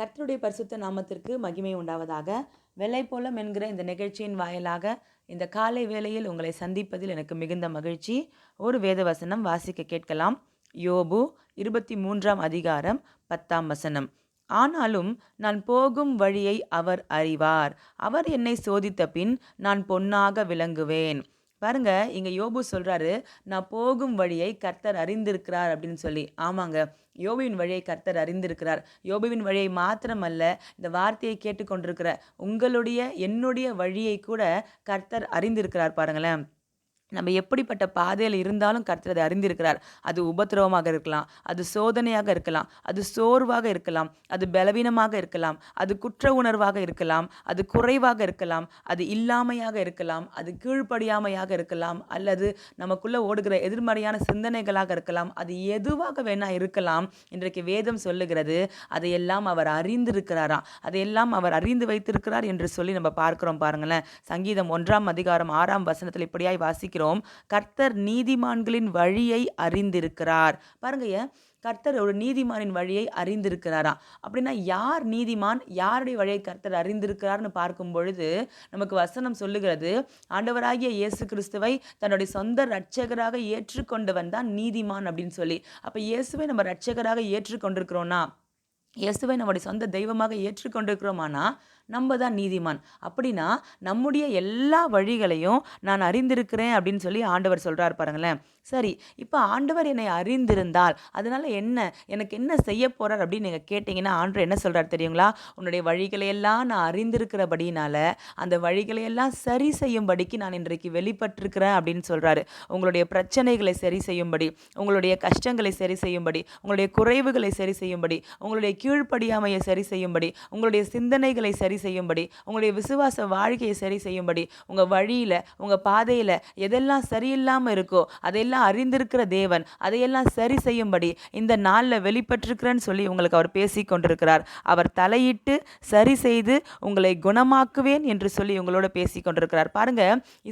கர்த்தருடைய பரிசுத்த நாமத்திற்கு மகிமை உண்டாவதாக. வெள்ளை போலம் என்கிற இந்த நிகழ்ச்சியின் வாயிலாக இந்த காலை வேளையில் உங்களை சந்திப்பதில் எனக்கு மிகுந்த மகிழ்ச்சி. ஒரு வேத வசனம் வாசிக்க கேட்கலாம். யோபு இருபத்தி மூன்றாம் அதிகாரம் பத்தாம் வசனம். ஆனாலும் நான் போகும் வழியை அவர் அறிவார். அவர் என்னை சோதித்த பின் நான் பொன்னாக விளங்குவேன். பாருங்க இங்க யோபு சொல்றாரு நான் போகும் வழியை கர்த்தர் அறிந்திருக்கிறார் அப்படின்னு சொல்லி. ஆமாங்க யோபுவின் வழியை கர்த்தர் அறிந்திருக்கிறார். யோபுவின் வழியை மாத்திரமல்ல இந்த வார்த்தையை கேட்டுக்கொண்டிருக்கிற உங்களுடைய என்னுடைய வழியை கூட கர்த்தர் அறிந்திருக்கிறார் பாருங்களேன். நம்ம எப்படிப்பட்ட பாதையில் இருந்தாலும் கர்த்தர் அதை அறிந்திருக்கிறார். அது உபத்திரவமாக இருக்கலாம் அது சோதனையாக இருக்கலாம் அது சோர்வாக இருக்கலாம் அது பலவீனமாக இருக்கலாம் அது குற்ற உணர்வாக இருக்கலாம் அது குறைவாக இருக்கலாம் அது இல்லாமையாக இருக்கலாம் அது கீழ்ப்படியாமையாக இருக்கலாம் அல்லது நமக்குள்ளே ஓடுகிற எதிர்மறையான சிந்தனைகளாக இருக்கலாம் அது எதுவாக வேணா இருக்கலாம். இன்றைக்கு வேதம் சொல்லுகிறது அதையெல்லாம் அவர் அறிந்திருக்கிறாராம் அதையெல்லாம் அவர் அறிந்து வைத்திருக்கிறார் என்று சொல்லி நம்ம பார்க்கிறோம் பாருங்களேன். சங்கீதம் ஒன்றாம் அதிகாரம் ஆறாம் வசனத்தில் இப்படியாய் வாசிக்கிறோம் கர்த்தர் நீதிமான்களின் வழியை அறிந்திருக்கிறார். பாருங்க கர்த்தர் ஒரு நீதிமானின் வழியை அறிந்திருக்கிறாராம் அப்படின்னா யார் நீதிமான் யாருடைய வழியை கர்த்தர் அறிந்திருக்கிறார்னு பார்க்கும் பொழுது நமக்கு வசனம் சொல்லுகிறது ஆண்டவராகிய இயேசு கிறிஸ்துவை தன்னுடைய சொந்த ரட்சகராக ஏற்றுக்கொண்டவன் தான் நீதிமான் அப்படின்னு சொல்லி. அப்போ இயேசுவை நம்ம ரட்சகராக ஏற்றுக்கொண்டிருக்கிறோன்னா இயேசுவை நம்முடைய சொந்த தெய்வமாக ஏற்றுக்கொண்டிருக்கிறோமானா நம்ம தான் நீதிமான். அப்படின்னா நம்முடைய எல்லா வழிகளையும் நான் அறிந்திருக்கிறேன் அப்படின்னு சொல்லி ஆண்டவர் சொல்கிறார் பாருங்களேன். சரி இப்போ ஆண்டவர் என்னை அறிந்திருந்தால் அதனால் என்ன எனக்கு என்ன செய்ய போகிறார் அப்படின்னு நீங்கள் கேட்டிங்கன்னா ஆண்டவர் என்ன சொல்கிறார் தெரியுங்களா? உன்னுடைய வழிகளை எல்லாம் நான் அறிந்திருக்கிறபடினால அந்த வழிகளை எல்லாம் சரி செய்யும்படிக்கு நான் இன்றைக்கு வெளிப்பட்டிருக்கிறேன் அப்படின்னு சொல்கிறாரு உங்களுடைய பிரச்சனைகளை சரி செய்யும்படி உங்களுடைய கஷ்டங்களை சரி செய்யும்படி உங்களுடைய குறைவுகளை சரி செய்யும்படி உங்களுடைய கீழ்ப்படியாமையை சரி செய்யும்படி உங்களுடைய சிந்தனைகளை சரி செய்யும்படி உங்களுடைய விசுவாச வாழ்க்கையை சரி செய்யும்படி உங்கள் வழியில் உங்கள் பாதையில் எதெல்லாம் சரியில்லாமல் இருக்கோ அதையெல்லாம் அறிந்திருக்கிற தேவன் அதையெல்லாம் சரி செய்யும்படி இந்த நாளில் வெளிப்பட்டிருக்கிறேன்னு சொல்லி உங்களுக்கு அவர் பேசி கொண்டிருக்கிறார். அவர் தலையிட்டு சரி செய்து உங்களை குணமாக்குவேன் என்று சொல்லி உங்களோட பேசி கொண்டிருக்கிறார். பாருங்க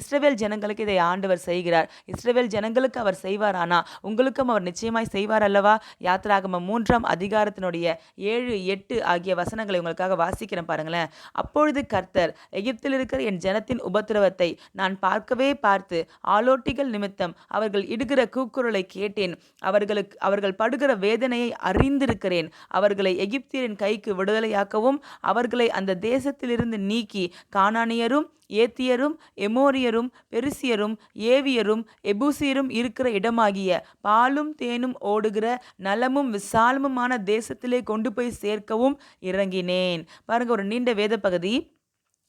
இஸ்ரவேல் ஜனங்களுக்கு இதை ஆண்டவர் செய்கிறார். இஸ்ரவேல் ஜனங்களுக்கு அவர் செய்வார் ஆனால் உங்களுக்கும் அவர் நிச்சயமாய் செய்வார் அல்லவா? யாத்திராகம மூன்றாம் அதிகாரத்தினுடைய ஏழு எட்டு ஆகிய வசனங்களை உங்களுக்காக வாசிக்கிறேன் பாருங்களேன். அப்பொழுது கர்த்தர் எகிப்தில் இருக்கிற என் ஜனத்தின் உபத்திரவத்தை நான் பார்க்கவே பார்த்து ஆலோட்டிகள் நிமித்தம் அவர்கள் இடுகிற கூக்குரலை கேட்டேன். அவர்களுக்கு அவர்கள் படுகிற வேதனையை அறிந்திருக்கிறேன். அவர்களை எகிப்தியரின் கைக்கு விடுதலையாக்கவும் அவர்களை அந்த தேசத்திலிருந்து நீக்கி கானானியரும் ஏத்தியரும் எமோரியரும் பெருசியரும் ஏவியரும் எபூசியரும் இருக்கிற இடமாகிய பாலும் தேனும் ஓடுகிற நலமும் விசாலமுமான தேசத்திலே கொண்டு போய் சேர்க்கவும் இறங்கினேன். பாருங்க ஒரு நீண்ட வேத பகுதி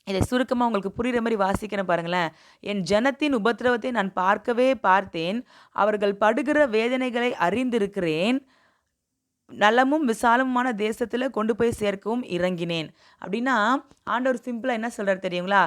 இதை சுருக்கமாக உங்களுக்கு புரிகிற மாதிரி வாசிக்கிறேன் பாருங்களேன். என் ஜனத்தின் உபத்திரவத்தை நான் பார்க்கவே பார்த்தேன். அவர்கள் படுகிற வேதனைகளை அறிந்திருக்கிறேன். நலமும் விசாலமுமான தேசத்தில் கொண்டு போய் சேர்க்கவும் இறங்கினேன். அப்படின்னா ஆண்டவர் சிம்பிளாக என்ன சொல்கிறார் தெரியுங்களா?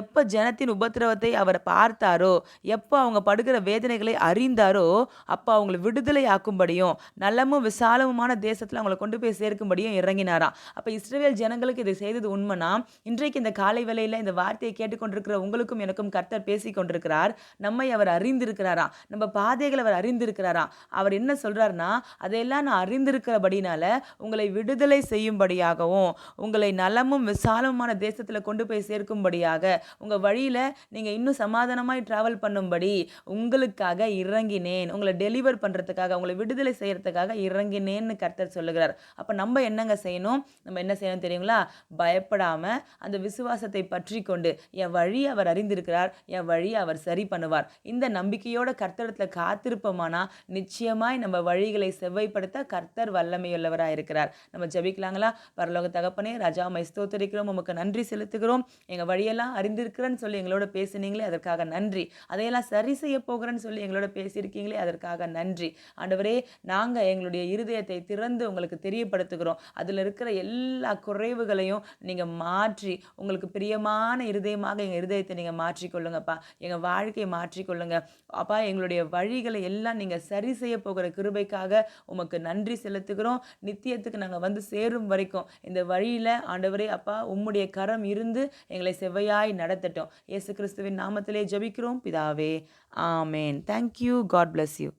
எப்போ ஜனத்தின் உபத்திரவத்தை அவர் பார்த்தாரோ எப்போ அவங்க படுகிற வேதனைகளை அறிந்தாரோ அப்போ அவங்களை விடுதலை ஆக்கும்படியும் நலமும் விசாலமுமான தேசத்தில் அவங்களை கொண்டு போய் சேர்க்கும்படியும் இறங்கினாராம். அப்போ இஸ்ரேல் ஜனங்களுக்கு இதை செய்தது உண்மைனா இன்றைக்கு இந்த காலை வேலையில் இந்த வார்த்தையை கேட்டுக்கொண்டிருக்கிற உங்களுக்கும் எனக்கும் கர்த்தர் பேசி கொண்டிருக்கிறார். நம்மை அவர் அறிந்திருக்கிறாராம். நம்ம பாதைகளை அவர் அறிந்திருக்கிறாராம். அவர் என்ன சொல்கிறாருன்னா அதையெல்லாம் நான் இருக்கிறபடினால உங்களை விடுதலை செய்யும்படியாகவும் உங்களை நலமும் விசாலமான தேசத்தில் கொண்டு போய் சேர்க்கும்படியாக உங்கள் வழியில் நீங்கள் இன்னும் சமாதானமாய் ட்ராவல் பண்ணும்படி உங்களுக்காக இறங்கினேன். உங்களை டெலிவர் பண்ணுறதுக்காக உங்களை விடுதலை செய்கிறதுக்காக இறங்கினேன்னு கர்த்தர் சொல்லுகிறார். அப்போ நம்ம என்னங்க செய்யணும்? நம்ம என்ன செய்யணும் தெரியுங்களா? பயப்படாமல் அந்த விசுவாசத்தை பற்றி கொண்டு என் வழி அவர் அறிந்திருக்கிறார் என் வழி அவர் சரி பண்ணுவார். இந்த நம்பிக்கையோட கர்த்தரத்தில் காத்திருப்போமானா நிச்சயமாய் நம்ம வழிகளை செவ்வாய்ப்படுத்த கர்த்தர் வல்லமையுள்ளவராக இருக்கிறார். நம்ம ஜெபிக்கலாங்களா? பரலோக தகப்பனே ராஜா மை ஸ்தோத்தரிக்கிறோம். உமக்கு நன்றி செலுத்துகிறோம். எங்கள் வழியெல்லாம் அறிந்திருக்கிறேன்னு சொல்லி எங்களோட பேசுனீங்களே அதற்காக நன்றி. அதையெல்லாம் சரி செய்ய போகிறேன்னு சொல்லி எங்களோட பேசியிருக்கீங்களே அதற்காக நன்றி. ஆண்டவரே நாங்கள் எங்களுடைய இருதயத்தை திறந்து உங்களுக்கு தெரியப்படுத்துகிறோம். அதில் இருக்கிற எல்லா குறைவுகளையும் நீங்கள் மாற்றி உங்களுக்கு பிரியமான இருதயமாக எங்கள் இருதயத்தை நீங்கள் மாற்றிக்கொள்ளுங்கப்பா. எங்கள் வாழ்க்கையை மாற்றிக்கொள்ளுங்க. அப்பா எங்களுடைய வழிகளை எல்லாம் நீங்கள் சரி செய்ய போகிற கிருபைக்காக உமக்கு நன்றி செலுத்துகிறோம் நித்தியத்துக்கு நாங்கள் வந்து சேரும் வரைக்கும். இந்த வழியில் ஆண்டவரே அப்பா உம்முடைய கரம் இருந்து எங்களை செவ்வையாய் நடத்தட்டும். இயேசு கிறிஸ்துவின் நாமத்திலே ஜெபிக்கிறோம். பிதாவே ஆமேன். Thank you God bless you